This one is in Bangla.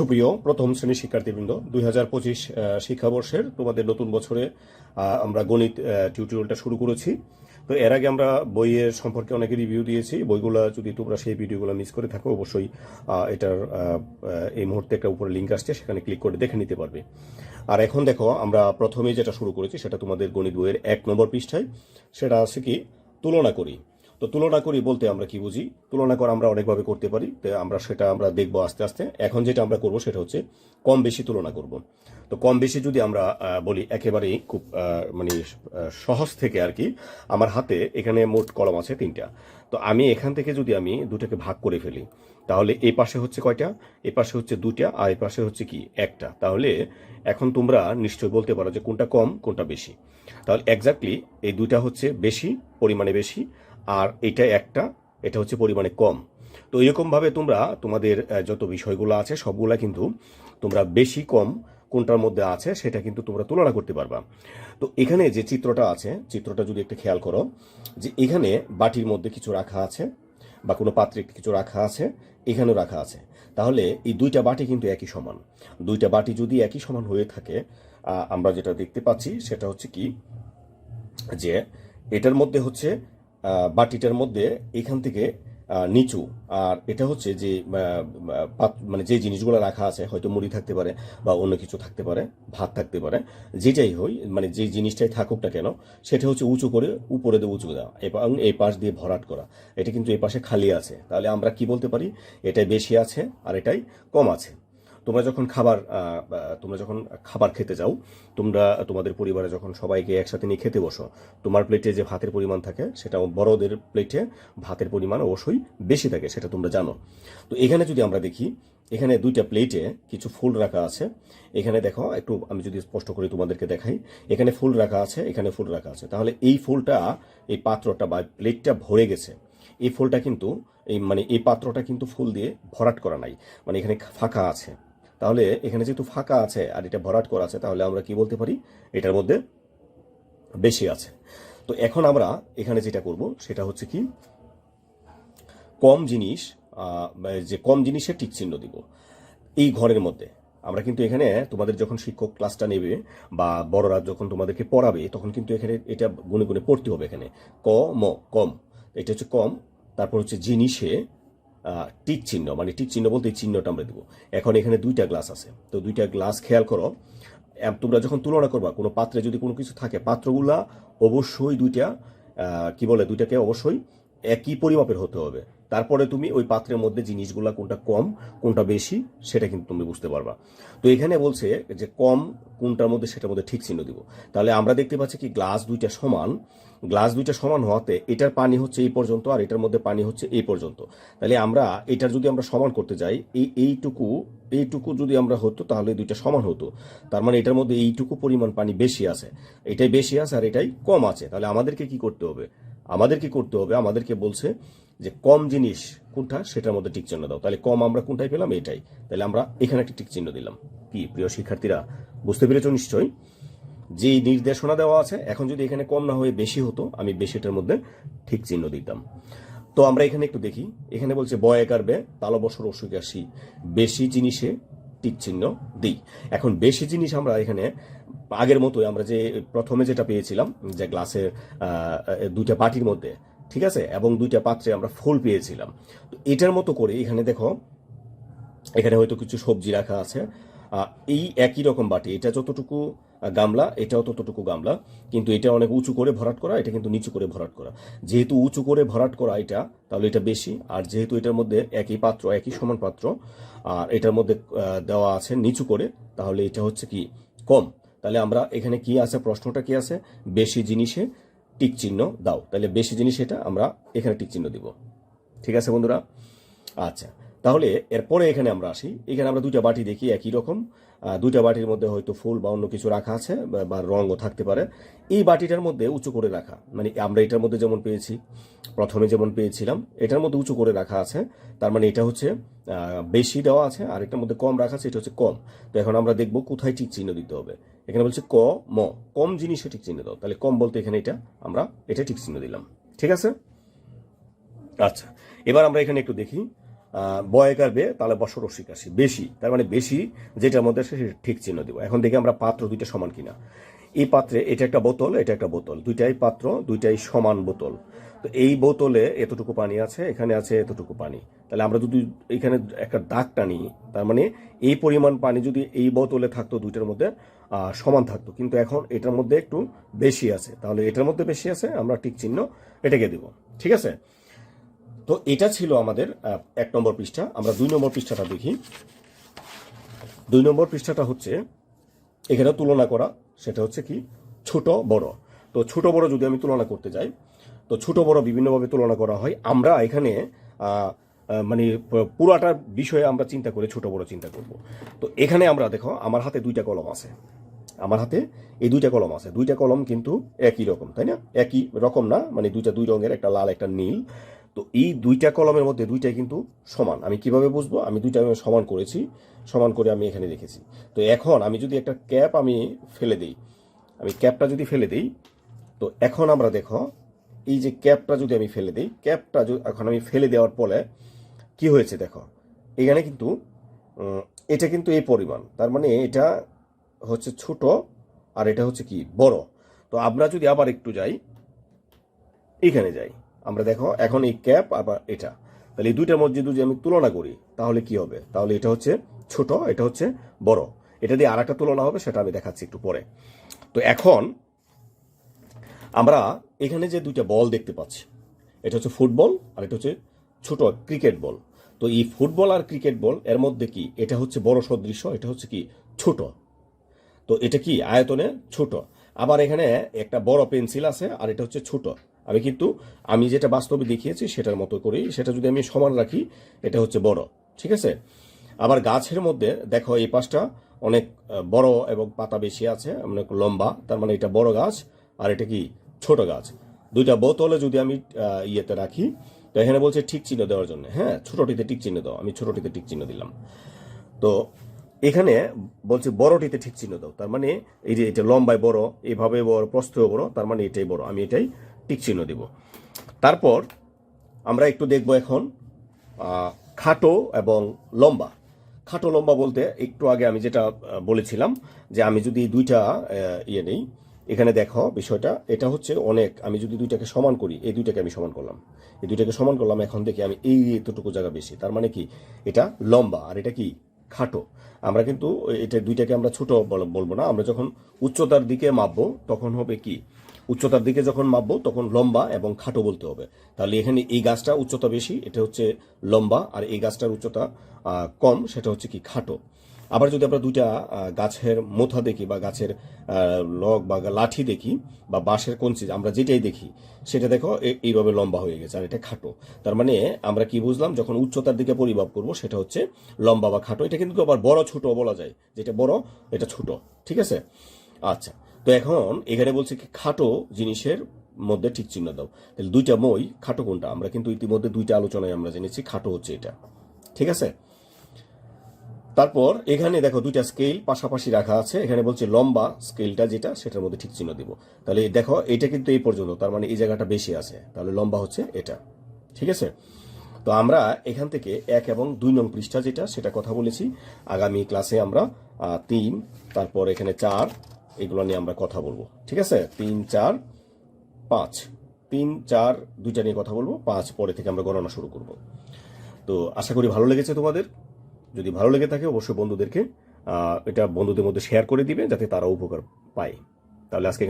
সুপ্রিয় প্রথম শ্রেণির শিক্ষার্থীবৃন্দ, দুই হাজার পঁচিশ শিক্ষাবর্ষের তোমাদের নতুন বছরে আমরা গণিত টিউটোরিয়ালটা শুরু করেছি। তো এর আগে আমরা বইয়ের সম্পর্কে অনেকে রিভিউ দিয়েছি। বইগুলো যদি তোমরা সেই ভিডিওগুলো মিস করে থাকো, অবশ্যই এটার এই মুহূর্তে একটা উপরে লিঙ্ক আসছে, সেখানে ক্লিক করে দেখে নিতে পারবে। আর এখন দেখো, আমরা প্রথমে যেটা শুরু করেছি, সেটা তোমাদের গণিত বইয়ের এক নম্বর পৃষ্ঠায়। সেটা আছে কি, তুলনা করি। তো তুলনা করি বলতে আমরা কি বুঝি? তুলনা করা আমরা অনেকভাবে করতে পারি, তো আমরা সেটা আমরা দেখব আস্তে আস্তে। এখন যেটা আমরা করব সেটা হচ্ছে কম বেশি তুলনা করব। তো কম বেশি যদি আমরা বলি, একেবারেই খুব মানে সহজ থেকে আর কি, আমার হাতে এখানে মোট কলম আছে তিনটা। তো আমি এখান থেকে যদি আমি দুটাকে ভাগ করে ফেলি, তাহলে এই পাশে হচ্ছে কয়টা? এই পাশে হচ্ছে দুটা আর এই পাশে হচ্ছে কি? একটা। তাহলে এখন তোমরা নিশ্চয়ই বলতে পারো যে কোনটা কম, কোনটা বেশি। তাহলে এক্স্যাক্টলি এই দুইটা হচ্ছে বেশি, পরিমাণে বেশি আর এটা একটা, এটা হচ্ছে পরিমাণে কম। তো এরকমভাবে তোমরা, তোমাদের যত বিষয়গুলো আছে, সবগুলা কিন্তু তোমরা বেশি কম কোনটার মধ্যে আছে, সেটা কিন্তু তোমরা তুলনা করতে পারবা। তো এখানে যে চিত্রটা আছে, চিত্রটা যদি একটু খেয়াল করো, যে এখানে বাটির মধ্যে কিছু রাখা আছে, বা কোনো পাত্রে কিছু রাখা আছে, এখানেও রাখা আছে। তাহলে এই দুইটা বাটি কিন্তু একই সমান। দুইটা বাটি যদি একই সমান হয়ে থাকে আমরা যেটা দেখতে পাচ্ছি, সেটা হচ্ছে কি, যে এটার মধ্যে হচ্ছে বাটিটার মধ্যে এখান থেকে নিচু। আর এটা হচ্ছে যে মানে যে জিনিসগুলো রাখা আছে, হয়তো মুড়ি থাকতে পারে বা অন্য কিছু থাকতে পারে, ভাত থাকতে পারে, যেটাই হই মানে যে জিনিসটাই থাকুক না কেন, সেটা হচ্ছে উঁচু করে উপরে দিয়ে উঁচু দেওয়া, এবং এই পাশ দিয়ে ভরাট করা। এটা কিন্তু এই পাশে খালি আছে। তাহলে আমরা কি বলতে পারি? এটাই বেশি আছে আর এটাই কম আছে। তোমরা যখন খাবার তোমরা যখন খাবার খেতে যাও, তোমরা, তোমাদের পরিবারে যখন সবাইকে একসাথে নিয়ে খেতে বসো, তোমার প্লেটে যে ভাতের পরিমাণ থাকে সেটা বড়দের প্লেটে ভাতের পরিমাণ অবশ্যই বেশি থাকে, সেটা তোমরা জানো। তো এখানে যদি আমরা দেখি, এখানে দুইটা প্লেটে কিছু ফুল রাখা আছে। এখানে দেখো, একটু আমি যদি স্পষ্ট করে তোমাদেরকে দেখাই, এখানে ফুল রাখা আছে, এখানে ফুল রাখা আছে। তাহলে এই ফুলটা এই পাত্রটা বা প্লেটটা ভরে গেছে। এই ফুলটা কিন্তু, এই মানে এই পাত্রটা কিন্তু ফুল দিয়ে ভরাট করা নাই। মানে এখানে ফাঁকা আছে। তাহলে এখানে যেহেতু ফাঁকা আছে আর এটা ভরাট করা আছে, তাহলে আমরা কি বলতে পারি? এটার মধ্যে বেশি আছে। তো এখন আমরা এখানে যেটা করব, সেটা হচ্ছে কি, কম জিনিস যে কম জিনিসের টিক চিহ্ন দিব এই ঘরের মধ্যে। আমরা কিন্তু এখানে তোমাদের যখন শিক্ষক ক্লাসটা নেবে বা বড়রা যখন তোমাদেরকে পড়াবে, তখন কিন্তু এখানে এটা গুনে গুনে পড়তে হবে এখানে। ক, ম, কম। এটা হচ্ছে কম, তারপর হচ্ছে জিনিসে টিক চিহ্ন মানে টিক চিহ্ন বলতে এই চিহ্নটা আমরা দেবো। এখন এখানে দুইটা গ্লাস আছে। তো দুইটা গ্লাস খেয়াল করো তোমরা যখন তুলনা করবা, কোনো পাত্রে যদি কোনো কিছু থাকে, পাত্রগুলা অবশ্যই দুইটা কি বলে, দুইটাকে অবশ্যই একই পরিমাপের হতে হবে। তারপরে তুমি ওই পাত্রের মধ্যে জিনিসগুলা কোনটা কম, কোনটা বেশি, সেটা কিন্তু তুমি বুঝতে পারবা। তো এখানে বলছে যে কম কোনটার মধ্যে সেটার মধ্যে ঠিক চিহ্ন দিব। তাহলে আমরা দেখতে পাচ্ছি কি গ্লাস দুইটা সমান, গ্লাস দুইটা সমান হওয়াতে এটার পানি হচ্ছে এই পর্যন্ত আর এটার মধ্যে পানি হচ্ছে এই পর্যন্ত। তাহলে আমরা এটার যদি আমরা সমান করতে যাই, এই এইটুকু এইটুকু যদি আমরা হতো তাহলে দুইটা সমান হতো। তার মানে এটার মধ্যে এইটুকু পরিমাণ পানি বেশি আছে। এটাই বেশি আছে আর এটাই কম আছে। তাহলে আমাদেরকে কি করতে হবে? আমাদের কি করতে হবে, আমাদেরকে বলছে যে কম জিনিস কোনটা সেটার মধ্যে টিক চিহ্ন দাও। তাহলে কম আমরা কোনটাই পেলাম? এটাই। তাহলে আমরা এখানে একটা টিক চিহ্ন দিলাম। কি? প্রিয় শিক্ষার্থীরা, বুঝতে পেরেছ নিশ্চয়ই? যে নির্দেশনা দেওয়া আছে, এখন যদি এখানে কম না হয়ে বেশি হতো, আমি বেশিটার মধ্যে ঠিক চিহ্ন দিতাম। তো আমরা এখানে একটু দেখি। এখানে বলছে, বয় একার বে, তালবসর অসুখ আসি। বেশি জিনিসে টিক চিহ্ন দিই। এখন বেশি জিনিস আমরা এখানে, আগের মতোই আমরা যে প্রথমে যেটা পেয়েছিলাম, যে গ্লাসের দুইটা পাটির মধ্যে ঠিক আছে? এবং দুইটা পাত্রে আমরা ফুল পেয়েছিলাম। তো এটার মতো করে এখানে দেখো, এখানে হয়তো কিছু সবজি রাখা আছে। এই একই রকম বাটি, এটা যতটুকু গামলা, এটাও ততটুকু গামলা, কিন্তু এটা অনেক উঁচু করে ভরাট করা, এটা কিন্তু নিচু করে ভরাট করা। যেহেতু উঁচু করে ভরাট করা এটা, তাহলে এটা বেশি। আর যেহেতু এটার মধ্যে একই পাত্র, একই সমান পাত্র, আর এটার মধ্যে দেওয়া আছে নিচু করে, তাহলে এটা হচ্ছে কি? কম। তাহলে আমরা এখানে কি আছে, প্রশ্নটা কি আছে? বেশি জিনিসে টিক চিহ্ন দাও। তাহলে বেশি জিনিস এটা আমরা এখানে টিক চিহ্ন দিব। ঠিক আছে বন্ধুরা? আচ্ছা তাহলে এরপরে এখানে আমরা আসি। এখানে আমরা দুইটা বাটি দেখি, একই রকম। দুইটা বাটির মধ্যে হয়তো ফুল বা অন্য কিছু রাখা আছে, বা- রঙও থাকতে পারে। এই বাটিটার মধ্যে উঁচু করে রাখা মানে আমরা এটার মধ্যে যেমন পেয়েছি, প্রথমে যেমন পেয়েছিলাম, এটার মধ্যে উঁচু করে রাখা আছে। তার মানে এটা হচ্ছে বেশি দেওয়া আছে, আর এটার মধ্যে কম রাখা আছে, এটা হচ্ছে কম। তো এখন আমরা দেখব কোথায় ঠিক চিহ্ন দিতে হবে। এখানে বলছে ক, ম, কম জিনিসে ঠিক চিহ্ন দাও। তাহলে কম বলতে এখানে এটা, আমরা এটা ঠিক চিহ্ন দিলাম। ঠিক আছে? আচ্ছা এবার আমরা এখানে একটু দেখি। বয়কার বে তাহলে রসিক আসি বেশি, তার মানে বেশি যেটার মধ্যে সেটা ঠিক চিহ্ন দিব। এখন দেখি আমরা পাত্র দুইটা সমান কিনা। এই পাত্রে এটা একটা বোতল, এটা একটা বোতল। দুইটাই পাত্র, দুইটাই সমান বোতল। তো এই বোতলে এতটুকু পানি আছে, এখানে আছে এতটুকু পানি। তাহলে আমরা যদি এখানে একটা দাগ টানি, তার মানে এই পরিমাণ পানি যদি এই বোতলে থাকতো দুইটার মধ্যে সমান থাকতো। কিন্তু এখন এটার মধ্যে একটু বেশি আছে। তাহলে এটার মধ্যে বেশি আছে, আমরা টিক চিহ্ন এটাকে দেব। ঠিক আছে? তো এটা ছিল আমাদের এক নম্বর পৃষ্ঠা। আমরা দুই নম্বর পৃষ্ঠাটা দেখি। দুই নম্বর পৃষ্ঠাটা হচ্ছে, এখানে তুলনা করা, সেটা হচ্ছে কি, ছোট, বড়। তো ছোট, বড় যদি আমি তুলনা করতে যাই, তো ছোট, বড় বিভিন্নভাবে তুলনা করা হয়। আমরা এখানে মানে পুরাটার বিষয়ে আমরা চিন্তা করে ছোট, বড় চিন্তা করব। তো এখানে আমরা, দেখো, আমার হাতে দুইটা কলম আছে। আমার হাতে এই দুইটা কলম আছে। দুইটা কলম কিন্তু একই রকম, তাই না? একই রকম না মানে দুইটা দুই রঙের, একটা লাল, একটা নীল। তো এই দুইটা কলমের মধ্যে দুইটাই কিন্তু সমান। আমি কীভাবে বুঝব? আমি দুইটা আমি সমান করেছি, সমান করে আমি এখানে রেখেছি। তো এখন আমি যদি একটা ক্যাপ আমি ফেলে দিই, আমি ক্যাপটা যদি ফেলে দিই, তো এখন আমরা দেখো, এই যে ক্যাপটা যদি আমি ফেলে দিই, ক্যাপটা এখন আমি ফেলে দেওয়ার পরে কি হয়েছে দেখো? এখানে কিন্তু এটা কিন্তু এই পরিমাণ। তার মানে এটা হচ্ছে ছোট আর এটা হচ্ছে কি বড়। তো আমরা যদি আবার একটু যাই, এখানে যাই। আমরা দেখো, এখন এই ক্যাপ, আবার এটা। তাহলে এই দুইটার মধ্যে যদি আমি তুলনা করি, তাহলে কি হবে? তাহলে এটা হচ্ছে ছোট, এটা হচ্ছে বড়। এটা দিয়ে আর একটা তুলনা হবে, সেটা আমি দেখাচ্ছি একটু পরে। তো এখন আমরা এখানে যে দুইটা বল দেখতে পাচ্ছি, এটা হচ্ছে ফুটবল আর এটা হচ্ছে ছোট ক্রিকেট বল। তো এই ফুটবল আর ক্রিকেট বল, এর মধ্যে কি? এটা হচ্ছে বড় সদৃশ্য, এটা হচ্ছে কি? ছোট। তো এটা কি? আয়তনে ছোট। আবার এখানে একটা বড় পেন্সিল আছে আর এটা হচ্ছে ছোট। আমি কিন্তু, আমি যেটা বাস্তবে দেখিয়েছি সেটার মতো করি সেটা যদি আমি সমান রাখি, এটা হচ্ছে বড়। ঠিক আছে? আবার গাছের মধ্যে, দেখো এই পাশটা অনেক বড় এবং পাতা বেশি আছে, অনেক লম্বা, তার মানে এটা বড় গাছ আর এটা কি? ছোট গাছ। দুইটা বোতলে যদি আমি ইয়েতে রাখি, তো এখানে বলছে ঠিক চিহ্ন দেওয়ার জন্য। হ্যাঁ ছোটটিতে টিক চিহ্ন দাও। আমি ছোটটিতে টিক চিহ্ন দিলাম। তো এখানে বলছে বড়টিতে ঠিক চিহ্ন দাও। তার মানে এই যে এটা লম্বায় বড় এইভাবে বড় প্রস্থেও বড়, তার মানে এটাই বড়। আমি এটাই ঠিক চিহ্ন দিব। তারপর আমরা একটু দেখব এখন খাটো এবং লম্বা। খাটো লম্বা বলতে একটু আগে আমি যেটা বলেছিলাম যে আমি যদি দুইটা ইয়ে নেই, এখানে দেখো বিষয়টা, এটা হচ্ছে অনেক, আমি যদি দুইটাকে সমান করি, এই দুইটাকে আমি সমান করলাম। এই দুইটাকে সমান করলাম, এখন দেখি আমি এই এতটুকু জায়গা বেশি। তার মানে কি? এটা লম্বা, আর এটা কি? খাটো। আমরা কিন্তু এটা দুইটাকে আমরা ছোট বল- বলব না। আমরা যখন উচ্চতার দিকে মাপবো, তখন হবে কি? উচ্চতার দিকে যখন মাপবো, তখন লম্বা এবং খাটো বলতে হবে। তাহলে এখানে এই গাছটা উচ্চতা বেশি, এটা হচ্ছে লম্বা, আর এই গাছটার উচ্চতা কম, সেটা হচ্ছে কি খাটো। আবার যদি আমরা দুইটা গাছের মোথা দেখি বা গাছের লগ বা লাঠি দেখি বা বাঁশের কঞ্চি, আমরা যেটাই দেখি, সেটা দেখো এইভাবে লম্বা হয়ে গেছে আর এটা খাটো। তার মানে আমরা কি বুঝলাম, যখন উচ্চতার দিকে পরিমাপ করব, সেটা হচ্ছে লম্বা বা খাটো। এটা কিন্তু আবার বড় ছোট বলা যায়, যেটা বড়, এটা ছোট, ঠিক আছে? আচ্ছা তো এখন এখানে বলছে কি, খাটো জিনিসের মধ্যে ঠিক চিহ্ন দাও। তাহলে দুইটা মই, খাটো কোনটা? আমরা কিন্তু ইতিমধ্যে দুইটা আলোচনায় আমরা জেনেছি, খাটো হচ্ছে এটা, ঠিক আছে? তারপর এখানে দেখো দুইটা স্কেল পাশাপাশি রাখা আছে। এখানে বলছে লম্বা স্কেলটা যেটা, সেটার মধ্যে ঠিক চিহ্ন দিব। তাহলে দেখো, এটা কিন্তু এই পর্যন্ত, তার মানে এই জায়গাটা বেশি আছে। তাহলে লম্বা হচ্ছে এটা। ঠিক আছে? তো আমরা এখান থেকে এক এবং দুই নং পৃষ্ঠা যেটা, সেটা কথা বলেছি। আগামী ক্লাসে আমরা তিন, তারপর এখানে চার, এগুলো নিয়ে আমরা কথা বলব। ঠিক আছে? তিন, চার, পাঁচ। তিন, চার, দুইটা নিয়ে কথা বলব, পাঁচ, পরে থেকে আমরা গণনা শুরু করব। তো আশা করি ভালো লেগেছে তোমাদের। যদি ভালো লেগে থাকে, অবশ্যই বন্ধুদেরকে এটা বন্ধুদের মধ্যে শেয়ার করে দিবেন, যাতে তারা উপকার পায়। তাহলে আজকে